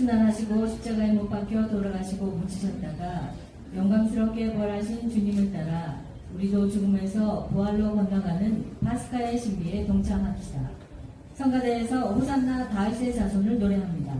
순환하시고 십자가에 못 박혀 돌아가시고 묻히셨다가 영광스럽게 부활하신 주님을 따라 우리도 죽음에서 부활로 건너가는 파스카의 신비에 동참합시다. 성가대에서 호산나 다윗의 자손을 노래합니다.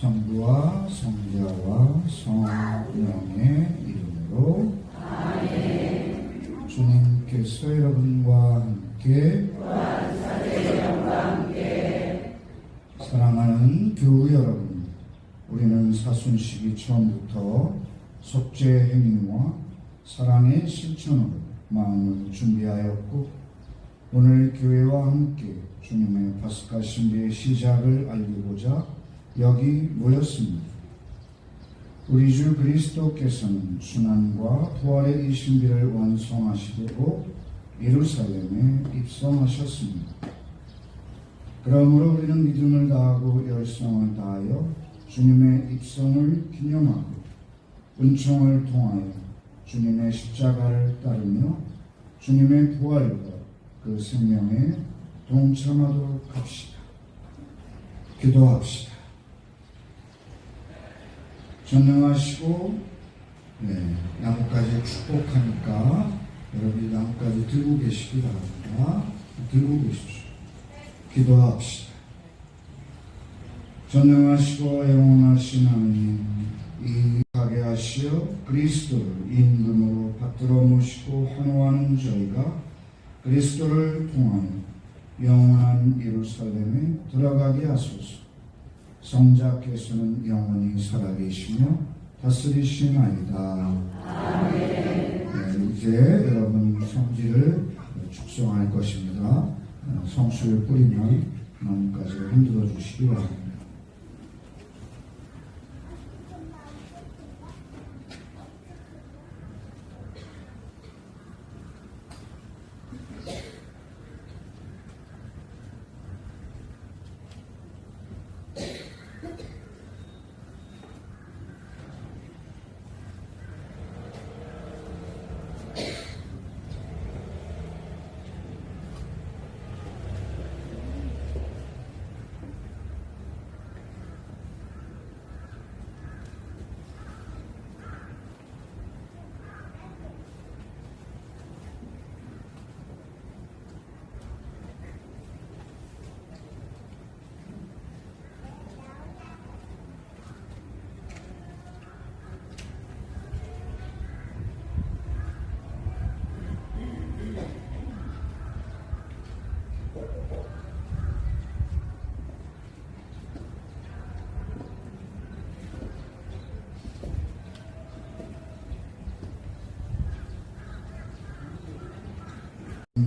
성부와 성자와 성령의 이름으로. 주님께서 여러분과 함께. 사랑하는 교우 여러분 우리는 사순식이 처음부터 속죄 행위와 사랑의 실천으로 마음을 준비하였고 오늘 교회와 함께 주님의 파스카 신비의 시작을 알리고자 여기 모였습니다. 우리 주 그리스도께서는 순환과 부활의 이 신비를 완성하시고 예루살렘에 입성하셨습니다. 그러므로 우리는 믿음을 다하고 열성을 다하여 주님의 입성을 기념하고 은총을 통하여 주님의 십자가를 따르며 주님의 부활과 그 생명에 동참하도록 합시다. 기도합시다. 전능하시고 네, 나뭇가지 축복하니까 여러분이 나뭇가지 들고 계시기 바랍니다. 들고 계십시오. 기도합시다. 전능하시고 영원하신 하나님 이 가게 하시어 그리스도를 임금으로 받들어 모시고 환호하는 저희가 그리스도를 통하여 영원한 예루살렘에 들어가게 하소서. 성자께서는 영원히 살아계시며 다스리시나이다. 네, 이제 여러분 성지를 축성할 것입니다. 어, 성수를 뿌리면 나뭇가지 흔들어 주시기 바랍니다.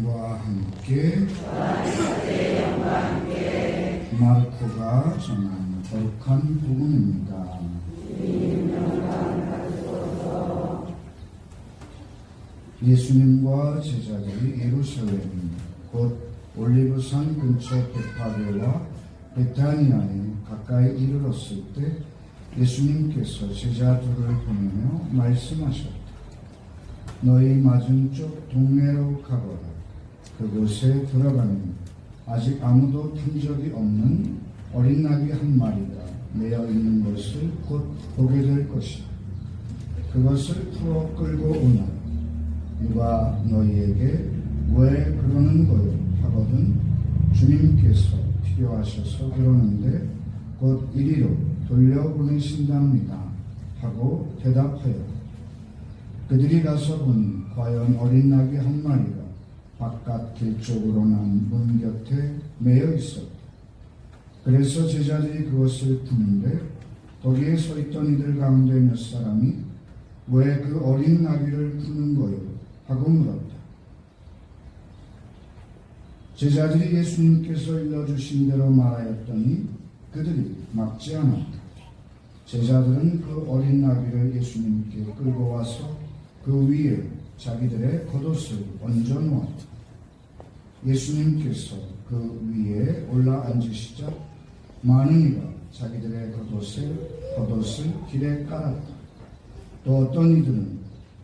과 함께 마르코가 전한 거룩한 복음입니다. 예수님과 제자들이 예루살렘 곧 올리브산 근처 베파게와 베타니아에 가까이 이르렀을 때 예수님께서 제자들을 보내며 말씀하셨다. 너희 맞은쪽 동네로 가거라. 그곳에 들어가면 아직 아무도 탄 적이 없는 어린 나귀 한 마리가 매어 있는 것을 곧 보게 될 것이다. 그것을 풀어 끌고 오나 누가 너희에게 왜 하거든 주님께서 필요하셔서 그러는데 곧 이리로 돌려보내신답니다 하고 대답하여 그들이 가서 보니 과연 어린 나귀 한 마리가 바깥 길 쪽으로 난 문 곁에 매여 있었다. 그래서 제자들이 그것을 푸는데 거기에 서 있던 이들 가운데 몇 사람이 왜 그 어린 나귀를 푸는 거요? 하고 물었다. 제자들이 예수님께서 일러주신 대로 말하였더니 그들이 막지 않았다. 제자들은 그 어린 나귀를 예수님께 끌고 와서 그 위에 자기들의 겉옷을 얹어 놓았다. 예수님께서 그 위에 올라 앉으시자 많은 이가 자기들의 겉옷을, 겉옷을 길에 깔았다. 또 어떤 이들은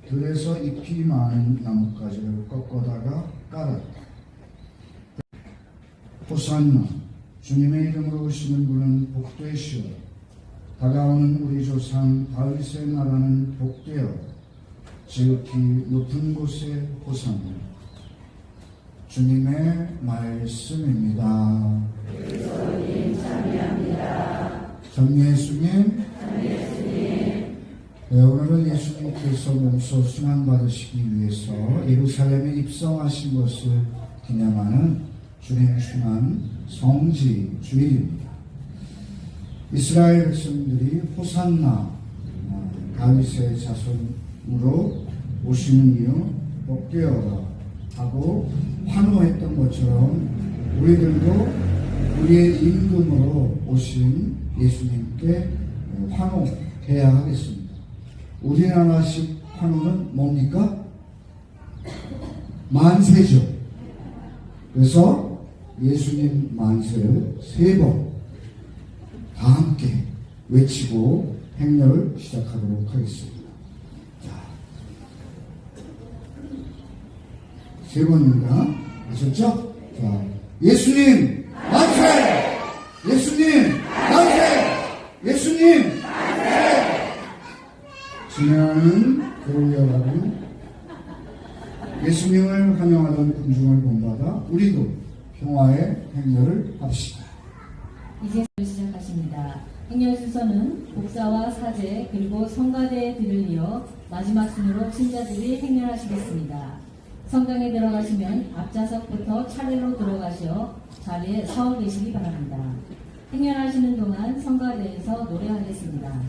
들에서 잎이 많은 나뭇가지를 꺾어다가 깔았다. 호산나 주님의 이름으로 오시는 분은 복되시오. 다가오는 우리 조상 다윗의 나라는 복되어 지극히 높은 곳에 호산나 주님의 말씀입니다. 전 예수님. 네, 오늘은 예수님께서 몸소 순환받으시기 위해서 예루살렘에 입성하신 것을 기념하는 주님 순환 성지 주일입니다. 이스라엘 백성들이 호산나 어, 다윗의 자손으로 오시는 이유 복되어라 하고 환호했던 것처럼 우리들도 우리의 임금으로 오신 예수님께 환호해야 하겠습니다. 우리나라식 환호는 뭡니까? 만세죠. 그래서 예수님 만세를 세 번 다 함께 외치고 행렬을 시작하도록 하겠습니다. 자, 세 번입니다. 아셨죠? 자, 예수님 만세! 예수님 만세! 예수님 만세! 진행하는 교회여러분 예수님을 환영하던 군중을 본받아 우리도 평화의 행렬을 합시다. 이제 시작하십니다. 행렬 순서는 복사와 사제 그리고 성가대의 뒤를 이어 마지막 순으로 신자들이 행렬하시겠습니다. 성당에 들어가시면 앞좌석부터 차례로 들어가시어 자리에 서 계시기 바랍니다. 행렬하시는 동안 성가대에서 노래하겠습니다.